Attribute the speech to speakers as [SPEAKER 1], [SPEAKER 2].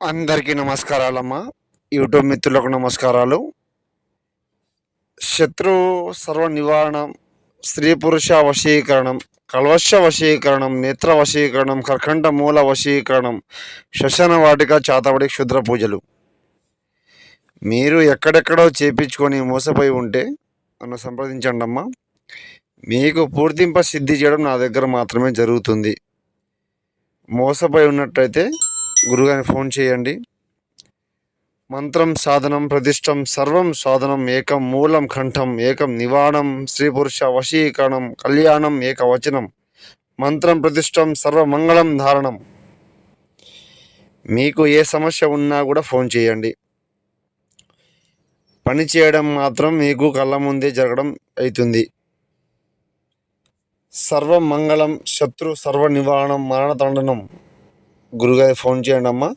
[SPEAKER 1] అందరికీ నమస్కారాలమ్మా. యూట్యూబ్ మిత్రులకు నమస్కారాలు. శత్రు సర్వ నివారణం స్త్రీ పురుష వశీకరణం కల్వశ వశీకరణం నేత్ర వశీకరణం కర్కంట మూల వశీకరణం శ్మశాన వాటిక చాతబడి క్షుద్ర పూజలు. మీరు ఎక్కడెక్కడో చేపించుకొని మోసపోయి ఉంటే నన్ను సంప్రదించండి అమ్మా మీకు పూర్తింప సిద్ధి చేయడం నా దగ్గర మాత్రమే జరుగుతుంది. మోసపోయి ఉన్నట్టయితే గురుగారిని ఫోన్ చేయండి. మంత్రం సాధనం ప్రతిష్టం సర్వం సాధనం ఏకం మూలం కంఠం ఏకం నివాణం స్త్రీ పురుష వశీకరణం కళ్యాణం ఏకవచనం. మంత్రం ప్రతిష్టం సర్వమంగళం ధారణం. మీకు ఏ సమస్య ఉన్నా కూడా ఫోన్ చేయండి. పని చేయడం మాత్రం మీకు కళ్ళ ముందే జరగడం అవుతుంది సర్వం మంగళం శత్రు సర్వ నివారణం మరణతండనం. గురుగారి ఫోన్ చేయండి అమ్మా